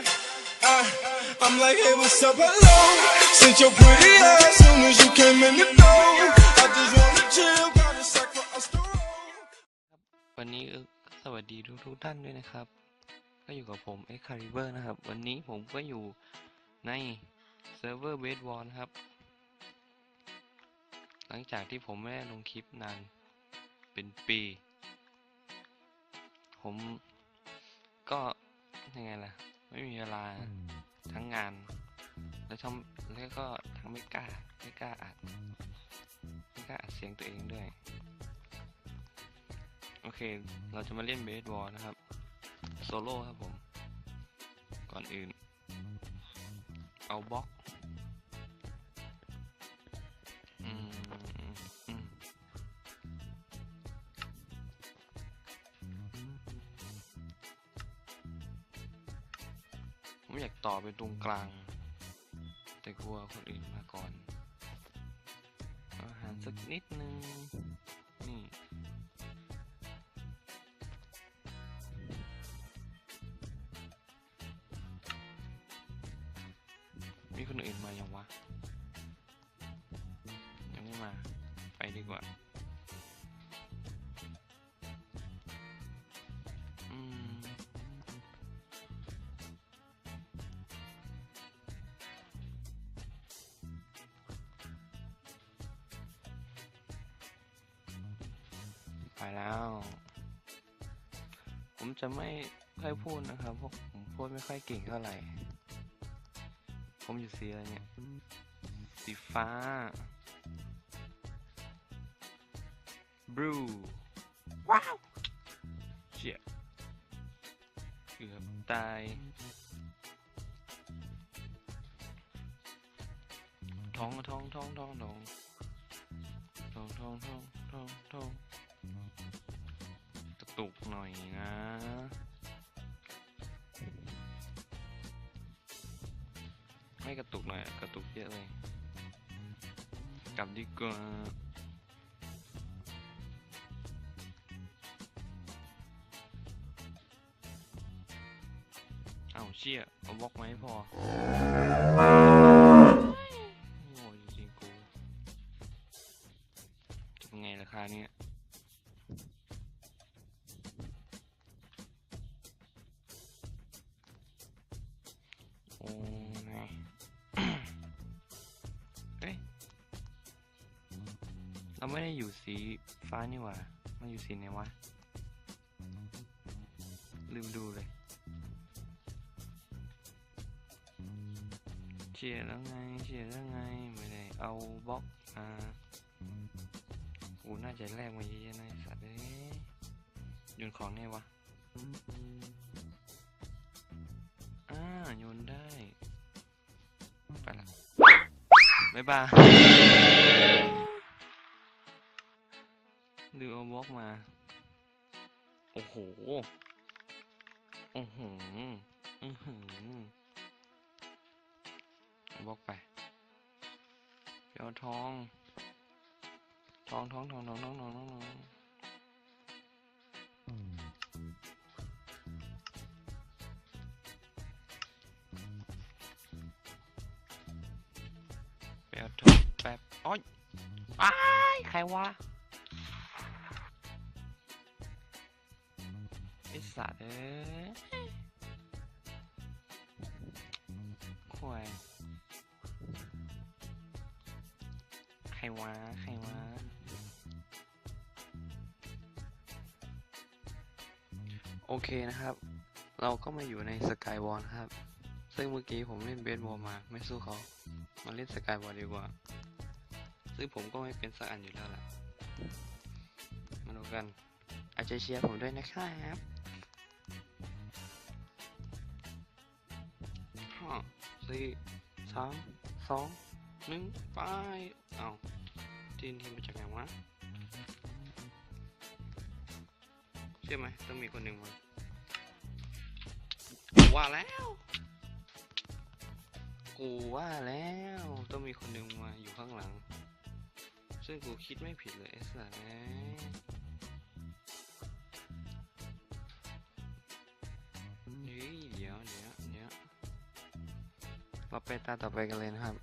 Uh, I'm like, hey, what's up, hello? Since your pretty ass, soon as you came in the door, I just wanna chill, got a sack for us to roll. วันนี้ก็สวัสดีทุกทุกๆท่านด้วยนะครับ ก็อยู่กับผม e x c a l i b u r นะครับ วันนี้ผมก็อยู่ในเซิร์ฟเวอร์เบสวอลครับ หลังจากที่ผมไม่ได้ลงคลิปนานเป็นปี ผมก็ยังไงล่ะ ไม่มีเวลาทั้งงาน แล้วทำแล้วก็ทั้งไม่กล้าไม่กล้าอัดไม่กล้าอัดเสียงตัวเองด้วย โอเค เราจะมาเล่นเบสบอลนะครับ โซโล่ครับผม ก่อนอื่น เอาบล็อก อยากต่อไปตรงกลาง แต่กลัวคนอื่นมาก่อนอาอาหารสักนิดนึง ไปแล้ว ผมจะไม่ค่อยพูดนะครับเพราะผมพูดไม่ค่อยเก่งเท่าไหร่ ผมอยู่สีอะไรเนี่ย สีฟ้า บลู ว้าวเชี่ยเกือบตายท้องท้องท้องท้องท้องท้องท้องท้องท้อง กระตุกหน่อยนะไม่กระตุกหน่อยกระตุกเยอะเลย กลับดีกว่าเอาเชี่ยเอาบล็อกมาให้พอโง่จริงกูจะเป็นไงราคาเนี้ย เราไม่ได้อยู่สีฟ้านี่หว่ามันอยู่สีไหนวะ ลืมดูเลยเชียร์แล้วไงเชียร์แล้วไง ไม่ได้เอาบล็อกมากูน่าจะแลกมาเยอะๆนะสัตว์เอ้ยโยนของไงวะอ่าโยนได้ ไปละบ๊ายบาย ดูเอาบล็อกมา โอ้โห โอ้โหอือหือบล็อกไปเดี๋ยวทอง ทองทองทองทองทองทองทองทองไปเอาทองแป๊บโอ้ยอ้ายใครวะ ไอสัตว์เอ้ควายใครวะใครวะโอเคนะครับ เราก็มาอยู่ในสกายวอลครับ ซึ่งเมื่อกี้ผมเล่นเบสบอลมา ไม่สู้เขามาเล่นสกายวอลดีกว่า ซึ่งผมก็ไม่เป็นสักอันอยู่แล้วล่ะมาดูกัน อาจจะเชียร์ผมด้วยนะครับ สี่สามสองหนึ่งไปเอาทีมทีมมาจากไหนวะใช่ไหมต้องมีคนหนึ่งมากูว่าแล้วกูว่าแล้วต้องมีคนหนึ่งมาอยู่ข้างหลัง ซึ่งกูคิดไม่ผิดเลยไอ้สัส เราไปตาต่อไปกันเลยนะครับ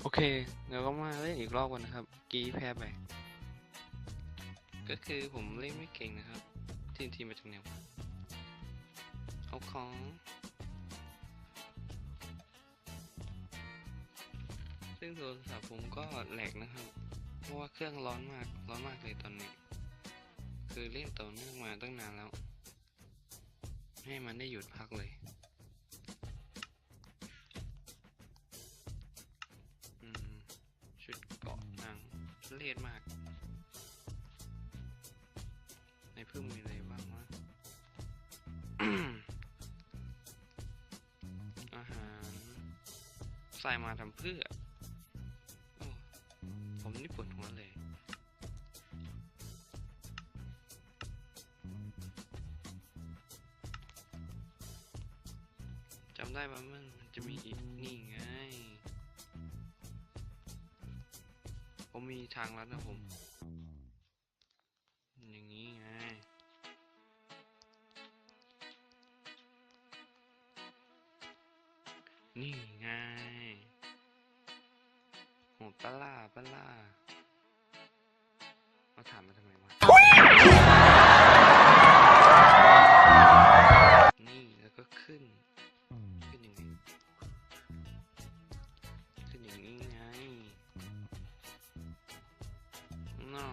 โอเค เดี๋ยวก็มาเล่นอีกรอบกันนะครับ กีแพ้ไป ก็คือผมเล่นไม่เก่งนะครับ ทีมทีมมาจากไหนวะเอาของซึ่งโทรศัพท์ผมก็แหลกนะครับ เพราะว่าเครื่องร้อนมาก ร้อนมากเลยตอนนี้ คือเล่นต่อเนื่องมาตั้งนานแล้ว ให้มันได้หยุดพักเลยอืมชุดเกาะนางทุเรศมาก ใส่มาทำเพื่ออผมนี่ปวดหัวเลย จำได้ปะมันมันจะมีอีกนี่ไง ผมมีทางลัดนะผม หปลาปลามาถามมาทำไมวะ นี่แล้วก็ขึ้น ขึ้นยังไง ขึ้นอย่างนี้ไงน่อ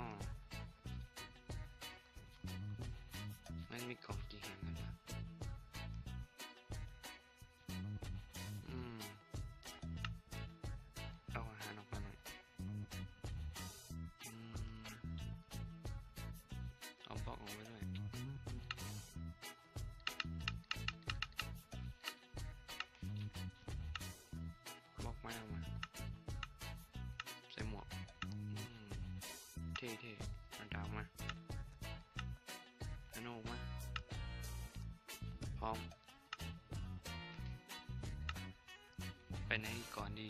มันมีกล่อง ออกออกมาด้วยบอกไม่เอามาใส่หมวกเท่เท่เอาดาวมาอันโนมาพร้อม ไปไหนก่อนดี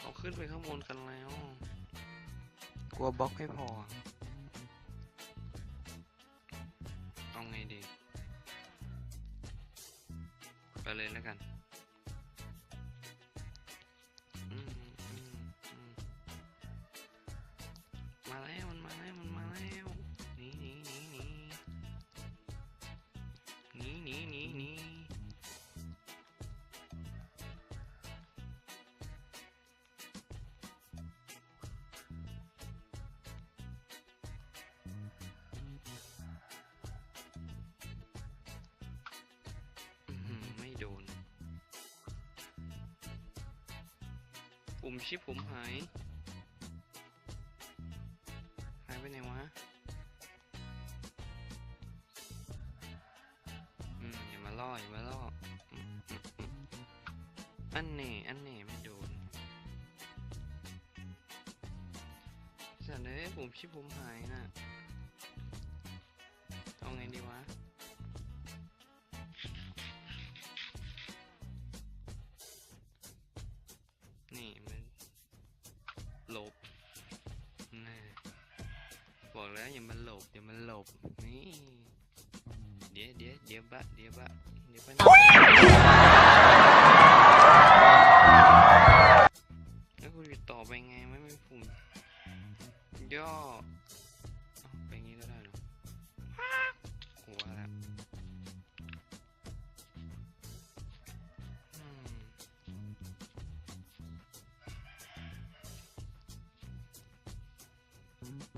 เราขึ้นไปข้างบนกันแล้ว กลัวบล็อกไม่พอ เอาไงดี ไปเลยแล้วกันมอืมอืมมาแล้วมันมาแล้วมันมาแล้วหนีหนีหนีหนีหนีหนีหนี ปุ่มชิปผมหาย หายไปไหนวะ อืม อย่ามาล่อ อย่ามาล่ออืมอืมอืมอันเน่อันเน่ไม่โดนสัตว์เลยปุ่มชิปผมหายน่ะเอาไงดีวะ มาหลบ นี่ เดี๋ยวเดี๋ยวเดี๋ยวบะเดี๋ยวบะเดี๋ยวบะแล้วคุณจะต่อไปไงไม่ไม่ปุ่มย่อเอาไปงี้ก็ได้เหรอหัวแล้วอืม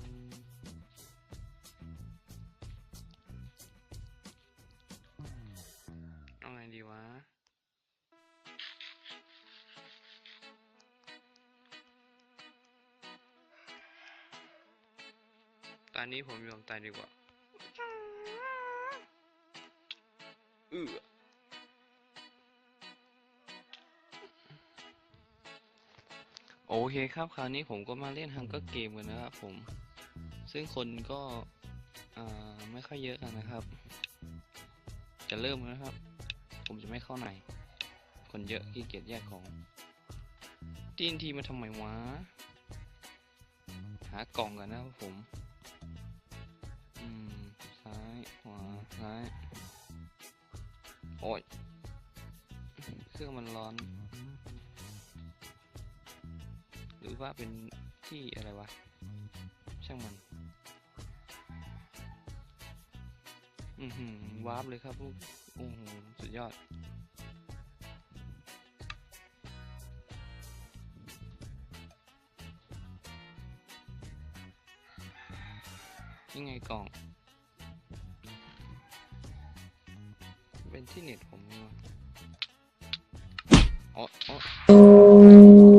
ดีวะ ตอนนี้ผมยอมตายดีกว่าเออโอเคครับ คราวนี้ผมก็มาเล่นฮังเกอร์เกมกันนะครับผม ซึ่งคนก็อ่าไม่ค่อยเยอะกันนะครับ จะเริ่มแล้วนะครับ ผมจะไม่เข้าไหนคนเยอะขี้เกียจแยกของทีนทีมาทำไมวะ หากล่องกันนะครับผม อืม ซ้ายขวาซ้าย โอ้ย เครื่องมันร้อน หรือว่าเป็นที่อะไรวะ ช่างมัน อือหือวาร์ปเลยครับลูก อ้โหสุดยอด ยังไงกล่อง เป็นที่เน็ตผมเนี่วะอ๋อ